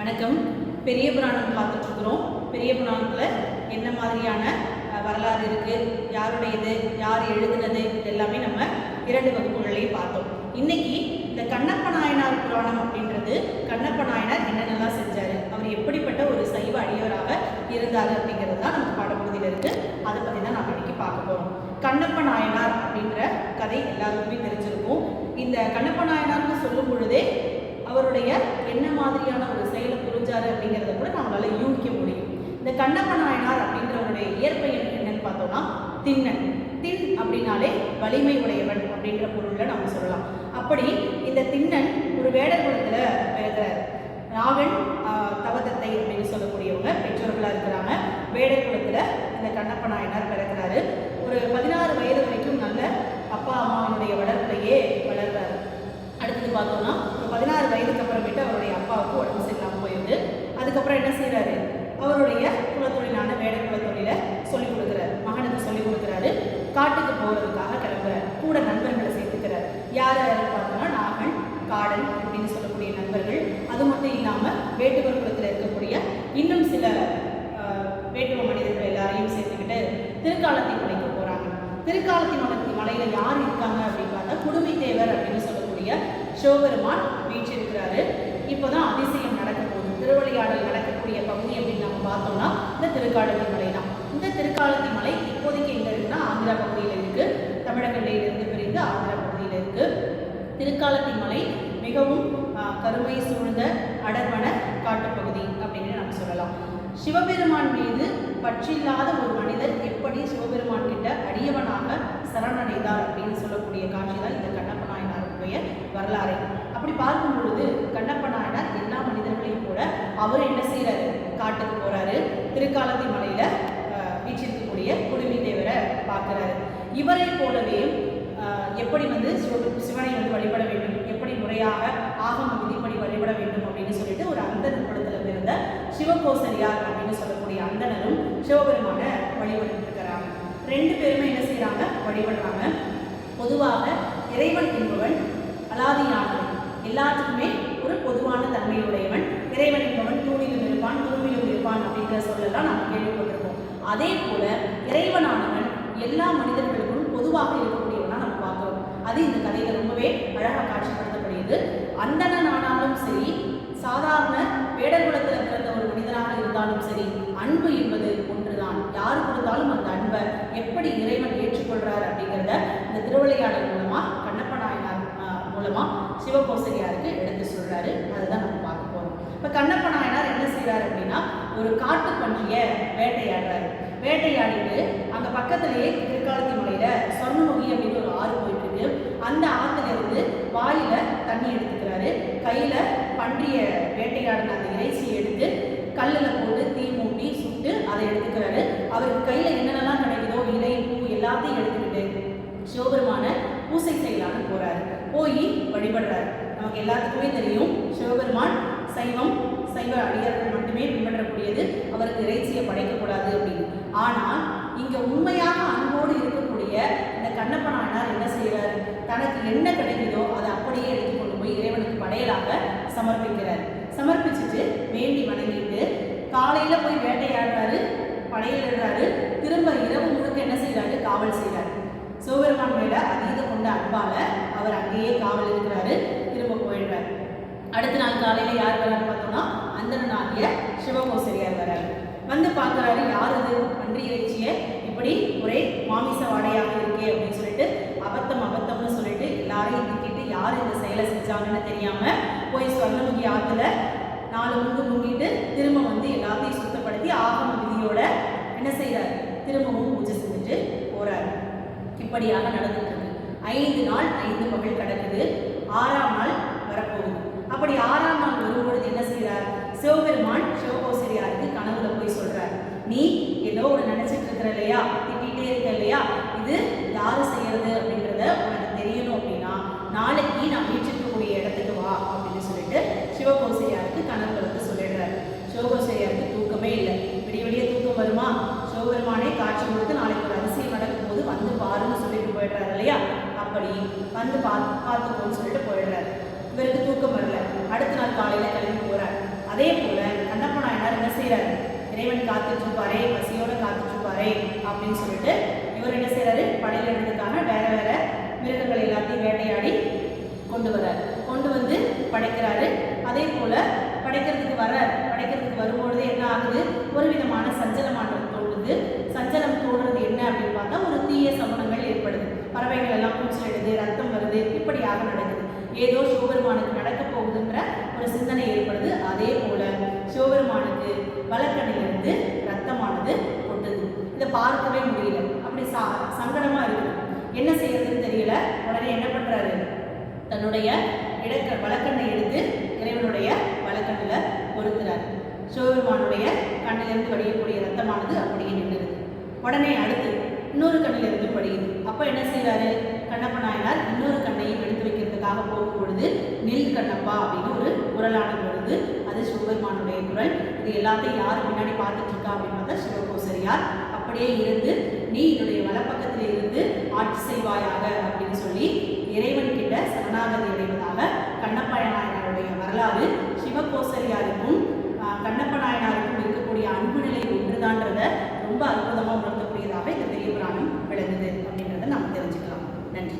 வணக்கம். பெரிய புராணம் பார்த்துட்டு இருக்கிறோம் பெரிய புராணத்தில் என்ன மாதிரியான வரலாறு இருக்கு யாருடையது யார் எழுதுனது எல்லாமே நம்ம இரண்டு வகுப்புகளையும் பார்த்தோம். இன்னைக்கு இந்த கண்ணப்ப நாயனார் புராணம் அப்படின்றது கண்ணப்ப நாயனார் என்னென்னலாம் செஞ்சாரு அவர் எப்படிப்பட்ட ஒரு சைவ அடியவராக இருந்தார் அப்படிங்கிறது தான் நம்ம பாடப்பகுதியில் இருக்கு. அதை பற்றி தான் நம்ம இன்னைக்கு பார்க்க போகிறோம் கண்ணப்ப நாயனார் அப்படின்ற கதை எல்லாருக்குமே தெரிஞ்சிருக்கும். இந்த கண்ணப்ப நாயனார்னு சொல்லும் பொழுதே அவருடைய என்ன மாதிரியான ஒரு செயலை புரிஞ்சாரு அப்படிங்கிறத கூட நம்மளால யூகிக்க முடியும். இந்த கண்ணப்ப நாயனார் அப்படின்றவருடைய இயற்பெயர் என்னன்னு பார்த்தோம்னா திண்ணன். தின் அப்படின்னாலே வலிமை உடையவன் அப்படின்ற பொருள்ல நம்ம சொல்லலாம். அப்படி இந்த திண்ணன் ஒரு வேடர் குலத்துல பிறக்கிறார். ராகன் தவதத்தை அப்படின்னு சொல்லக்கூடியவங்க பெற்றோர்களா இருக்கிறாங்க. வேடர் குலத்துல இந்த கண்ணப்ப நாயனார் பிறக்கிறாரு. அப்புறம் என்ன செய்றாரு? அவருடைய குலத்தொழிலான வேட குலத்தொழிலை சொல்லிக் கொடுக்குறாரு. மகனுக்கு சொல்லிக் கொடுக்குறாரு. காட்டுக்கு போகிறதுக்காக கிளம்புறாரு. கூட நண்பர்களை சேர்த்துக்கிறார். யார் யாரும் பார்த்தோம்னா நாகன் காடன் அப்படின்னு சொல்லக்கூடிய நண்பர்கள். அது மட்டும் இல்லாமல் வேட்டுவர் குலத்தில் இருக்கக்கூடிய இன்னும் சில வேட்டுவ மனிதர்கள் எல்லாரையும் சேர்த்துக்கிட்டு திருக்காலத்தின் மலைக்கு போகிறாங்க திருக்காலத்தின் மலைக்கு மலையில் யார் இருக்காங்க அப்படின்னு பார்த்தா குடுமை தேவர் அப்படின்னு சொல்லக்கூடிய சிவபெருமான் வீற்றிருக்கிறாரு இப்போதான் அதிசயம் நடக்க போகுது திருவிளையாடல் நடக்கக்கூடிய பகுதி அப்படின்னு நம்ம பார்த்தோம்னா இந்த திருக்காலத்தி மலை தான். இந்த திருக்காலத்தி மலை இப்போதைக்கு எங்க இருக்குன்னா ஆந்திரா பகுதியில் இருக்கு. தமிழக இருந்து பிரிந்து ஆந்திரா பகுதியில் இருக்கு. திருக்காலத்தி மலை மிகவும் ஆஹ், கருமை சூழ்ந்த அடர்வன காட்டுப்பகுதி அப்படின்னு நம்ம சொல்லலாம். சிவபெருமான் மீது பற்றில்லாத ஒரு மனிதர் எப்படி சிவபெருமான் கிட்ட அடியவனாக சரணடைந்தார் அப்படின்னு சொல்லக்கூடிய காட்சி தான் இந்த கண்ணப்ப நாயனாருடைய வரலாறு. அப்படி பார்க்கும் பொழுது கண்ணப்ப நாயனார் எல்லா மனிதர்களையும் கூட அவர் என்ன செய்யறாரு காட்டுக்கு போறாரு. திருக்காலத்தி மலையில வீச்சிருக்கக்கூடிய குடுமி தேவரை பார்க்குறாரு. இவரை போலவே எப்படி வந்து சிவனை வந்து வழிபட வேண்டும் எப்படி முறையாக ஆகம விதிப்படி வழிபட வேண்டும் அப்படின்னு சொல்லிட்டு ஒரு அந்தன் குலத்தில் பிறந்த சிவகோசரியார் அப்படின்னு சொல்லக்கூடிய அந்தனரும் சிவபெருமான வழிபட்டுருக்கிறாங்க. ரெண்டு பேருமே என்ன செய்கிறாங்க வழிபடுறாங்க. பொதுவாக இறைவன் என்பவன் அலாதியானவன். எல்லாத்துக்குமே ஒரு பொதுவான தன்மையுடையவன். இறைவன் என்பவன் தூணிலும் இருப்பான் தூணிலும் இருப்பான் அப்படிங்கிற சொல்லலாம் நாம் கேள்விப்பட்டிருக்கோம் அதே போல இறைவனானவன் எல்லா மனிதர்களுக்கும் பொதுவாக இருக்கக்கூடியவனா நம்ம பார்க்கிறோம். அது இந்த கதையில ரொம்பவே அழகாக காட்சிப்படுத்தப்படுகிறது. அந்தணனானாலும் சரி சாதாரண வேடர் குலத்தில் பிறந்த ஒரு மனிதனாக இருந்தாலும் சரி அன்பு என்பது ஒன்றுதான். யார் கொடுத்தாலும் அந்த அன்பை எப்படி இறைவன் ஏற்றுக்கொள்றார் அப்படிங்கிறத இந்த திருவிளையாடல் மூலமா கண்ணப்ப நாயனார் மூலமா சிவகோசரியாருக்கு எடுத்து சொல்றாரு. அதுதான் நம்ம பார்க்க போறோம். இப்ப கண்ணப்ப நாயனார் அப்படின்னா ஒரு காட்டு பன்றிய வேட்டையாடுறாரு. வேட்டையாடிட்டு அங்க பக்கத்திலேயே திருக்காலத்தி மலையில சொர்ணமுகி அப்படின்னு ஒரு ஆறு போயிட்டு இருக்கு அந்த ஆத்துல இருந்து வாயில தண்ணி எடுத்துக்கிறாரு. கையில பன்றிய வேட்டையாடின அந்த இறைச்சியை எடுத்து கல்லில் போட்டு தீ மூட்டி சுட்டு அதை எடுத்துக்கிறாரு. அவருக்கு கையில என்னென்னலாம் கிடைக்குதோ இலை பூ எல்லாத்தையும் எடுத்துக்கிட்டு சிவபெருமான பூசை செய்யலான்னு போறாரு. போய் வழிபடுறாரு. நமக்கு எல்லாத்துக்குமே தெரியும். சிவபெருமான் சைவம் சைவ அடியார்கள் மட்டுமே பின்பற்றக்கூடியது. அவருக்கு இறைச்சியை படைக்கக்கூடாது அப்படின்னு. ஆனால் இங்க உண்மையாக அன்போடு இருக்கக்கூடிய இந்த கண்ணப்ப நாயனார் என்ன செய்கிறார் தனக்கு என்ன கிடைக்குதோ அதை அப்படியே எடுத்து கொண்டு போய் இறைவனுக்கு படையலாக சமர்ப்பிக்கிறார். சமர்ப்பிச்சுட்டு வேண்டி வணங்கிட்டு காலையில போய் வேட்டையாடுறாரு படையிடுறாரு திரும்ப இரவு முழுக்க என்ன செய்யறாரு காவல் செய்கிறார் சிவபெருமான் மேல அதீத கொண்ட அன்பால அவர் அங்கேயே காவல் இருக்கிறாரு திரும்ப போயிடுறாரு. அடுத்த நாள் காலையில யார் வரான்னு பார்த்தோம்னா சிவகோசரியார் வராரு வந்து பார்க்குறாரு யார் அது? பன்றி இறைச்சியை இப்படி ஒரே மாமிச வாடையாக இருக்கே அப்படின்னு சொல்லிட்டு அபத்தம் அபத்தம்னு சொல்லிட்டு எல்லாரையும் திட்டிட்டு யார் இந்த செயலை செஞ்சாங்கன்னு தெரியாம போய் சொர்ணமுகி ஆத்துல நாலு முங்கு முங்கிட்டு திரும்ப வந்து எல்லாத்தையும் சுத்தப்படுத்தி ஆகம விதியோட என்ன செய்றாரு? திரும்பவும் பூஜை செஞ்சுட்டு போறாரு. இப்படியாக நடந்துட்டு இருக்கு. ஐந்து நாள் ஐந்து மகள் கிடக்குது. ஆறாம் நாள் வரப்போகுது அப்படி ஆறாம் நாள் வரும்பொழுது என்ன செய்றார் சிவபெருமான் சிவகோசரியாருக்கு கனவுல போய் சொல்றார் நீ ஏதோ ஒன்று நினைச்சிட்டு இருக்கிற இல்லையா திட்டிகிட்டே இருக்க இல்லையா இது யாரு செய்யறது அப்படின்றத உனக்கு தெரியணும் அப்படின்னா நாளைக்கு நான் வீட்டிருக்கக்கூடிய இடத்துக்கு வா அப்படின்னு சொல்லிட்டு சிவகோசரியாருக்கு கனவுல வந்து சொல்லிடுறாரு சிவகோசரியாருக்கு தூக்கமே இல்லை விடிய விடிய தூக்கம் வருமா சிவபெருமானே காட்சி கொடுத்து நாளைக்கு ஒரு அரிசி நடக்கும் போது வந்து பாருன்னு சொல்லிட்டு போயிடுறாரு இல்லையா? அப்படி வந்து பார்த்து பார்த்துக்கோன்னு சொல்லிட்டு போயிடுறாரு. இவருக்கு தூக்கம் வரல. அடுத்த நாள் காலையில கிளம்பி போகிறார் அதே போல இறைவன் காத்துட்டு இருப்பாரே பசியோட காத்துட்டு இருப்பாரே அப்படின்னு சொல்லிட்டு இவர் என்ன செய்றாரு? படையிடுறதுக்காக வேற வேற மிருகங்கள் எல்லாத்தையும் வேட்டையாடி கொண்டு வர்றார். கொண்டு வந்து படைக்கிறாரு. அதே போல படைக்கிறதுக்கு வர படைக்கிறதுக்கு வரும்பொழுது என்ன ஆகுது? ஒரு விதமான சஞ்சலமானது போது சஞ்சலம் தோன்றது என்ன அப்படின்னு பார்த்தா ஒரு தீய சமணங்கள் ஏற்படுது. பறவைகள் எல்லாம் கூச்சலிடுது ரத்தம் வருது இப்படியாக நடக்குது. ஏதோ சிவபெருமானுக்கு நடக்க போகுதுன்ற ஒரு சிந்தனை ஏற்படுது. அதே போல சிவபெருமானுக்கு வழக்கடையிலிருந்து ரத்தமானது கொட்டுது. இதை பார்க்கவே முடியல. அப்படி சா சங்கடமா இருக்குது. என்ன செய்யறதுன்னு தெரியல. உடனே என்ன பண்றாரு? தன்னுடைய இடக்க வழக்கண்ணை எடுத்து இறைவனுடைய வழக்கண்ணில் பொருத்துறாரு. சிவபெருமானுடைய கண்ணிலிருந்து வடியக்கூடிய ரத்தமானது அப்படியே நின்றுது. உடனே அடுத்து இன்னொரு கண்ணிலிருந்து படியுது அப்போ என்ன செய்கிறாரு கண்ணப்ப நாயனார் இன்னொரு கண்ணையும் எடுத்து வைக்கிறதுக்காக போகும் பொழுது நெல் கண்ணப்பா அப்படின்னு ஒரு குரலானது வருது. அது சிவபெருமானுடைய குரல். இது எல்லாத்தையும் யார் பின்னாடி பார்த்துட்டு இருக்கா அப்படின்னு பார்த்தா சிவகோசரியார் அப்படியே இருந்து நீ என்னுடைய வலப்பக்கத்தில் இருந்து ஆட்சி செய்வாயாக அப்படின்னு சொல்லி இறைவன் கிட்ட சரணாகதி அடைவதாக கண்ணப்ப நாயனாருடைய வரலாறு சிவகோசரியாருக்கும் கண்ணப்ப நாயனாருக்கும் இருக்கக்கூடிய அன்பு நிலை ஒன்றுதான்றத ரொம்ப அற்புதமாக உணர்த்தக்கூடியதாக இந்த பெரிய புராணம் விளங்குது அப்படின்றத நாம் தெரிஞ்சுக்கலாம். நன்றி.